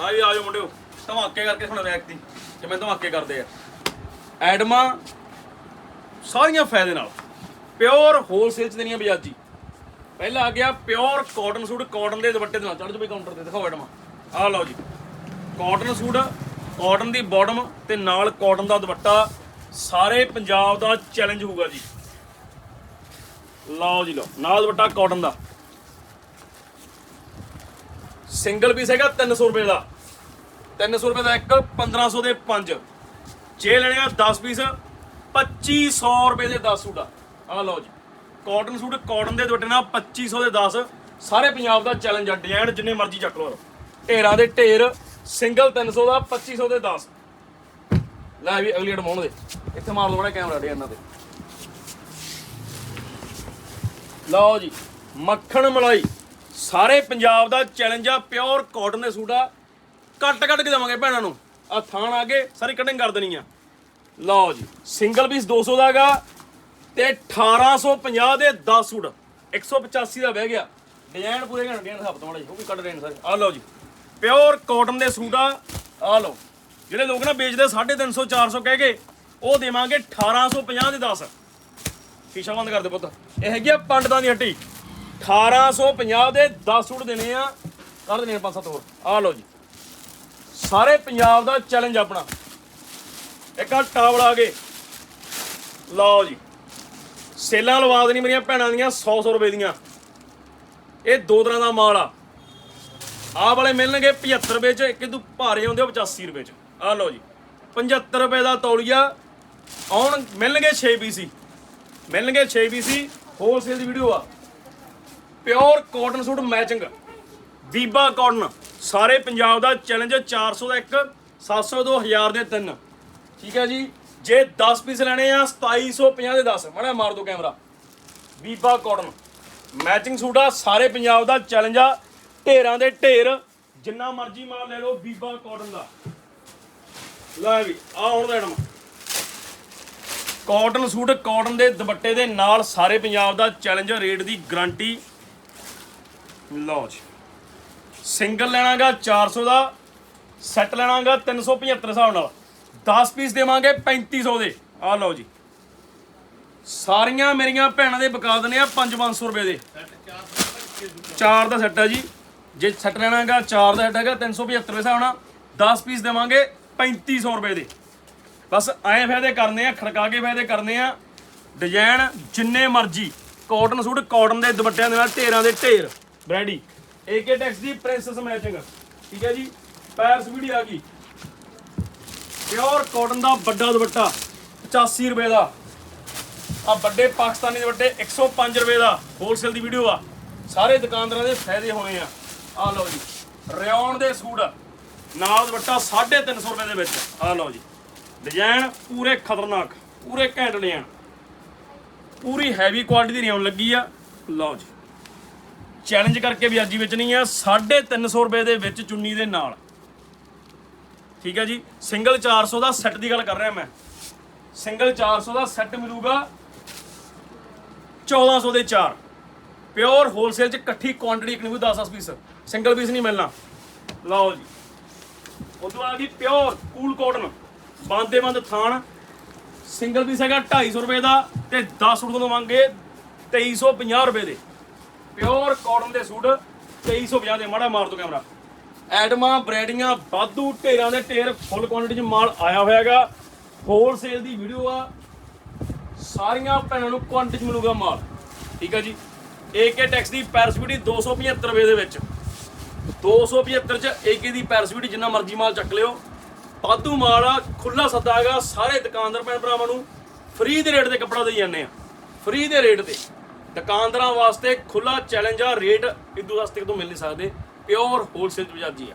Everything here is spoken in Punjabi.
ਆ ਵੀ ਆਜੋ ਮੁੰਡਿਓ। ਧਮਾਕੇ ਕਰਕੇ ਹੁਣ ਵਿਅਕਤੀ ਕਿਵੇਂ ਧਮਾਕੇ ਕਰਦੇ ਆ। ਐਡਮਾਂ ਸਾਰੀਆਂ ਫਾਇਦੇ ਨਾਲ। ਪਿਓਰ ਹੋਲਸੇਲ ਚ ਦੇਣੀਆਂ ਬਜਾਜੀ। ਪਹਿਲਾ ਆ ਗਿਆ ਪਿਓਰ ਕਾਟਨ ਸੂਟ, ਕਾਟਨ ਦੇ ਦੁਪੱਟੇ ਦੇ ਨਾਲ। ਚੜ੍ਹ ਜੋ ਬਈ ਕਾਊਂਟਰ ਤੇ, ਦਿਖਾਓ ਐਡਮਾ। ਆਹ ਲਓ ਜੀ। ਕਾਟਨ ਸੂਟ, ਕਾਟਨ ਦੀ ਬਾਟਮ ਤੇ ਨਾਲ ਕਾਟਨ ਦਾ ਦੁਪੱਟਾ। ਸਾਰੇ ਪੰਜਾਬ ਦਾ ਚੈਲੰਜ ਹੋਊਗਾ ਜੀ। ਲਓ ਜੀ ਲਓ, ਨਾਲ ਦੁਪੱਟਾ ਕਾਟਨ ਦਾ। ਸਿੰਗਲ ਪੀਸ ਹੈਗਾ 300 ਰੁਪਏ ਦਾ। 300 ਰੁਪਏ ਦਾ ਇੱਕ 1500 ਦੇ ਪੰਜ। ਜੇ ਲੈਣੇ ਆ 10 ਪੀਸ 2500 ਰੁਪਏ ਦੇ 10 ਸੂਟ ਆ। ਆਹ ਲਓ ਜੀ। ਕਾਟਨ ਸੂਟ ਕਾਟਨ ਦੇ ਦੁਪੱਟੇ ਨਾਲ 2500 ਦੇ 10 ਸਾਰੇ ਪੰਜਾਬ ਦਾ ਚੈਲੰਜ ਆ ਡਿਜ਼ਾਈਨ ਜਿੰਨੇ ਮਰਜ਼ੀ ਚੱਕ ਲਓ। ਢੇਰਾਂ ਦੇ ਢੇਰ, ਸਿੰਗਲ 300 ਦਾ 2500 ਦੇ 10 ਲੈ ਵੀ ਅਗਲੀ ਅਡਮਾਉਣ ਦੇ। ਇੱਥੇ ਮਾਰ ਦੋ ਬੜਾ ਕੈਮਰਾ ਡੇ ਇਹਨਾਂ ਤੇ। ਲਓ ਜੀ। ਮੱਖਣ ਮਲਾਈ। ਸਾਰੇ ਪੰਜਾਬ ਦਾ ਚੈਲੰਜ ਆ ਪਿਓਰ ਕਾਟਨ ਦੇ ਸੂਟ ਆ। ਕੱਟ ਕੱਟ ਕੇ ਦੇਵਾਂਗੇ ਭੈਣਾਂ ਨੂੰ। ਆ ਥਾਣ ਆ ਕੇ ਸਾਰੀ ਕਟਿੰਗ ਕਰ ਦੇਣੀ ਆ। ਲਓ ਜੀ ਸਿੰਗਲ ਪੀਸ 200 ਦਾਗਾ ਤੇ 1850 ਦੇ 10 ਸੂਟ। 185 ਦਾ ਬਹਿ ਗਿਆ। ਡਿਜ਼ਾਈਨ ਪੂਰੇ ਘੰਟੇ ਦੇ ਹਿਸਾਬ ਤੋਂ ਜੀ ਉਹ ਵੀ ਕੱਢ ਰਹੇ ਨੇ ਸਾਰੇ। ਆ ਲਓ ਜੀ ਪਿਓਰ ਕਾਟਨ ਦੇ ਸੂਟ ਆ। ਆ ਲਓ ਜਿਹੜੇ ਲੋਕ ਨਾ ਵੇਚਦੇ 350 400 ਕਹਿ ਕੇ ਉਹ ਦੇਵਾਂਗੇ 1850 ਦੇ 10 ਸ਼ੀਸ਼ਾ ਬੰਦ ਕਰ ਦੇ ਪੁੱਤ। ਇਹ ਹੈਗੀ ਆ ਪੰਡਤਾਂ ਦੀ ਹੱਟੀ। 1850 ਦੇ 10 ਸੂਟ ਦੇਣੇ ਆ। ਕਰ ਦੇਣੇ ਆ ਪੰਜ ਸੱਤ ਹੋਰ। ਆ ਲਓ ਜੀ। ਸਾਰੇ ਪੰਜਾਬ ਦਾ ਚੈਲੰਜ ਆਪਣਾ। ਇੱਕ ਆ ਟਾਵਲ ਆ ਗਏ। ਲਓ ਜੀ। ਸੇਲਾਂ ਲਵਾ ਦੇਣੀ ਮੇਰੀਆਂ ਭੈਣਾਂ ਦੀਆਂ 100 100 ਰੁਪਏ ਦੀਆਂ। ਇਹ ਦੋ ਤਰ੍ਹਾਂ ਦਾ ਮਾਲ ਆ। ਆਹ ਵਾਲੇ ਮਿਲਣਗੇ 75 ਰੁਪਏ ਚ, ਇੱਕ ਇਦੋਂ ਭਾਰੇ ਆਉਂਦੇ ਆ 85 ਰੁਪਏ ਚ। ਆ ਲਓ ਜੀ। 75 ਰੁਪਏ ਦਾ ਤੌਲੀਆ। ਆਉਣ, ਮਿਲਣਗੇ 6 BC ਮਿਲਣਗੇ 6 BC ਹੋਲਸੇਲ ਦੀ ਵੀਡੀਓ ਆ। Pure cotton suit matching. ਬੀਬਾ ਕਾਟਨ, ਸਾਰੇ ਪੰਜਾਬ ਦਾ ਚੈਲੰਜ 400 ਦਾ ਇੱਕ 700 ਦੋ 1000 ਦੇ ਤਿੰਨ। ਠੀਕ ਹੈ ਜੀ? ਜੇ 10 ਪੀਸ ਲੈਣੇ ਆ 2750 ਦੇ 10 ਮੜਾ ਮਾਰ ਦੋ ਕੈਮਰਾ ਬੀਬਾ ਕਾਟਨ ਮੈਚਿੰਗ ਸੂਟ ਆ, ਸਾਰੇ ਪੰਜਾਬ ਦਾ ਚੈਲੰਜ ਆ। ਢੇਰਾਂ ਦੇ ਢੇਰ, ਜਿੰਨਾ ਮਰਜ਼ੀ ਮਾਲ ਲੈ ਲਓ ਬੀਬਾ ਕਾਟਨ ਦਾ। ਲੈ ਵੀ, ਆ ਹੁਣ ਦੇਣਾ ਕਾਟਨ ਸੂਟ, ਕਾਟਨ ਦੇ ਦੁਪੱਟੇ ਦੇ ਨਾਲ ਸਾਰੇ ਪੰਜਾਬ ਦਾ ਚੈਲੰਜ ਰੇਟ ਦੀ ਗਾਰੰਟੀ ਲਓ ਜੀ। ਸਿੰਗਲ ਲੈਣਾਗਾ 400 ਦਾ, ਸੈੱਟ ਲੈਣਾਗਾ 375 ਹਿਸਾਬ ਨਾਲ। 10 ਪੀਸ ਦੇਵਾਂਗੇ 3500 ਦੇ। ਆ ਲਓ ਜੀ। ਸਾਰੀਆਂ ਮੇਰੀਆਂ ਭੈਣਾਂ ਦੇ ਬਕਾ ਦਨੇ ਆ 5-500 ਰੁਪਏ ਦੇ। ਚਾਰ ਦਾ ਸੈੱਟ ਹੈ ਜੀ। ਜੇ ਸੈੱਟ ਲੈਣਾਗਾ ਚਾਰ ਦਾ ਸੈੱਟ ਹੈਗਾ 375 ਰੁਪਏ ਹਿਸਾਬ ਨਾਲ 10 ਪੀਸ ਦੇਵਾਂਗੇ 3500 ਰੁਪਏ ਦੇ। ਬਸ ਐਂ ਫਾਇਦੇ ਕਰਨੇ ਆ, ਖੜਕਾ ਕੇ ਫਾਇਦੇ ਕਰਨੇ ਆ। ਡਿਜ਼ਾਈਨ ਜਿੰਨੇ ਮਰਜ਼ੀ, ਕਾਟਨ ਸੂਟ ਕਾਟਨ ਦੇ ਦੁਪੱਟਿਆਂ ਦੇ ਨਾਲ, ਢੇਰਾਂ ਦੇ ਢੇਰ। ਬ੍ਰੈਡੀ ਏਕੇ ਟੈਕਸ ਦੀ ਪ੍ਰਿੰਸੈਸ ਮੈਚਿੰਗ ਠੀਕ ਹੈ ਜੀ? ਪੈਰਸ ਵੀਡੀ ਆ ਗਈ। ਪਿਓਰ ਕਾਟਨ ਦਾ ਵੱਡਾ ਦੁਪੱਟਾ 85 ਰੁਪਏ ਦਾ। ਆ ਵੱਡੇ ਪਾਕਿਸਤਾਨੀ ਦੁਪੱਟੇ 105 ਰੁਪਏ ਦਾ। ਹੋਲਸੇਲ ਦੀ ਵੀਡੀਓ ਆ। ਸਾਰੇ ਦੁਕਾਨਦਾਰਾਂ ਦੇ ਫਾਇਦੇ ਹੋਣੇ ਆ। ਆ ਲਓ ਜੀ। ਰਿਓਨ ਦੇ ਸੂਟ। ਨਾਲ ਦੁਪੱਟਾ 350 ਰੁਪਏ ਦੇ ਵਿੱਚ। ਆ ਲਓ ਜੀ। ਡਿਜ਼ਾਈਨ ਪੂਰੇ ਖਤਰਨਾਕ, ਪੂਰੇ ਘੈਂਟ ਡਿਜ਼ਾਈਨ। ਪੂਰੀ ਹੈਵੀ ਕੁਆਲਿਟੀ ਦੀ ਰਿਓਨ ਲੱਗੀ ਆ। ਲਓ ਜੀ। ਚੈਲੰਜ ਕਰਕੇ ਵੀ ਅੱਜ ਹੀ ਵੇਚਣੀ ਆ 350 ਰੁਪਏ ਦੇ ਵਿੱਚ ਚੁੰਨੀ ਦੇ ਨਾਲ। ਠੀਕ ਹੈ ਜੀ? ਸਿੰਗਲ 400 ਦਾ ਸੈੱਟ ਦੀ ਗੱਲ ਕਰ ਰਿਹਾ ਮੈਂ। ਸਿੰਗਲ 400 ਦਾ ਸੈੱਟ ਮਿਲੂਗਾ 1400 ਦੇ 4 ਪਿਓਰ ਹੋਲਸੇਲ ਚ ਇਕੱਠੀ ਕੁਆਂਟੀਟੀ ਇੱਕ ਨਹੀਂ 10 10 ਪੀਸ ਸਿੰਗਲ ਪੀਸ ਨਹੀਂ ਮਿਲਣਾ। ਲਓ ਜੀ। ਉਦੋਂ ਆ ਗਈ ਪਿਓਰ ਕੂਲ ਕਾਟਨ ਬੰਦੇ ਬੰਦ ਥਾਣ। ਸਿੰਗਲ ਪੀਸ ਹੈਗਾ 250 ਰੁਪਏ ਦਾ ਤੇ 10 ਸੂਟ ਤੋਂ ਮੰਗੇ 2350 ਰੁਪਏ ਦੇ। ਪਿਓਰ ਕਾਟਨ ਦੇ ਸੂਟ 2350 ਦੇ ਮਾੜਾ ਮਾਰ ਦੋ ਕੈਮਰਾ। ਐਟਮਾਂ, ਬ੍ਰੈਡੀਆਂ ਬਾਦੂ ਢੇਰਾਂ ਦੇ ਢੇਰ ਫੁੱਲ ਕੁਆਂਟੀਟੀ ਚ ਮਾਲ ਆਇਆ ਹੋਇਆ ਹੈਗਾ। ਹੋਲਸੇਲ ਦੀ ਵੀਡੀਓ ਆ। ਸਾਰੀਆਂ ਭੈਣਾਂ ਨੂੰ ਕੁਆਂਟੀਟੀ ਮਿਲੂਗਾ ਮਾਲ। ਠੀਕ ਹੈ ਜੀ? ਏਕੇ ਟੈਕਸ ਦੀ ਪੈਰਸਵੀਡੀ 275 ਰੁਪਏ ਦੇ ਵਿੱਚ। 275 ਚ ਏਕੇ ਦੀ ਪੈਰਸਵੀਡੀ ਜਿੰਨਾ ਮਰਜ਼ੀ ਮਾਲ ਚੱਕ ਲਿਓ। ਵਾਧੂ ਮਾਲ ਆ ਖੁੱਲਾ ਸੱਦਾ ਹੈਗਾ। ਸਾਰੇ ਦੁਕਾਨਦਾਰ ਭੈਣ ਭਰਾਵਾਂ ਨੂੰ ਫ੍ਰੀ ਦੇ ਰੇਟ ਤੇ ਕੱਪੜਾ ਦੇਈ ਜਾਂਦੇ ਆ। ਫ੍ਰੀ ਦੇ ਰੇਟ ਤੇ। ਦੁਕਾਨਦਾਰਾਂ ਵਾਸਤੇ ਖੁੱਲਾ ਚੈਲੰਜ ਆ ਰੇਟ ਇਦੋਂ ਵਾਸਤੇ ਤੋਂ ਮਿਲ ਨਹੀਂ ਸਕਦੇ? ਪਿਓਰ ਹੋਲਸੇਲ ਬਜਾਜੀ ਆ।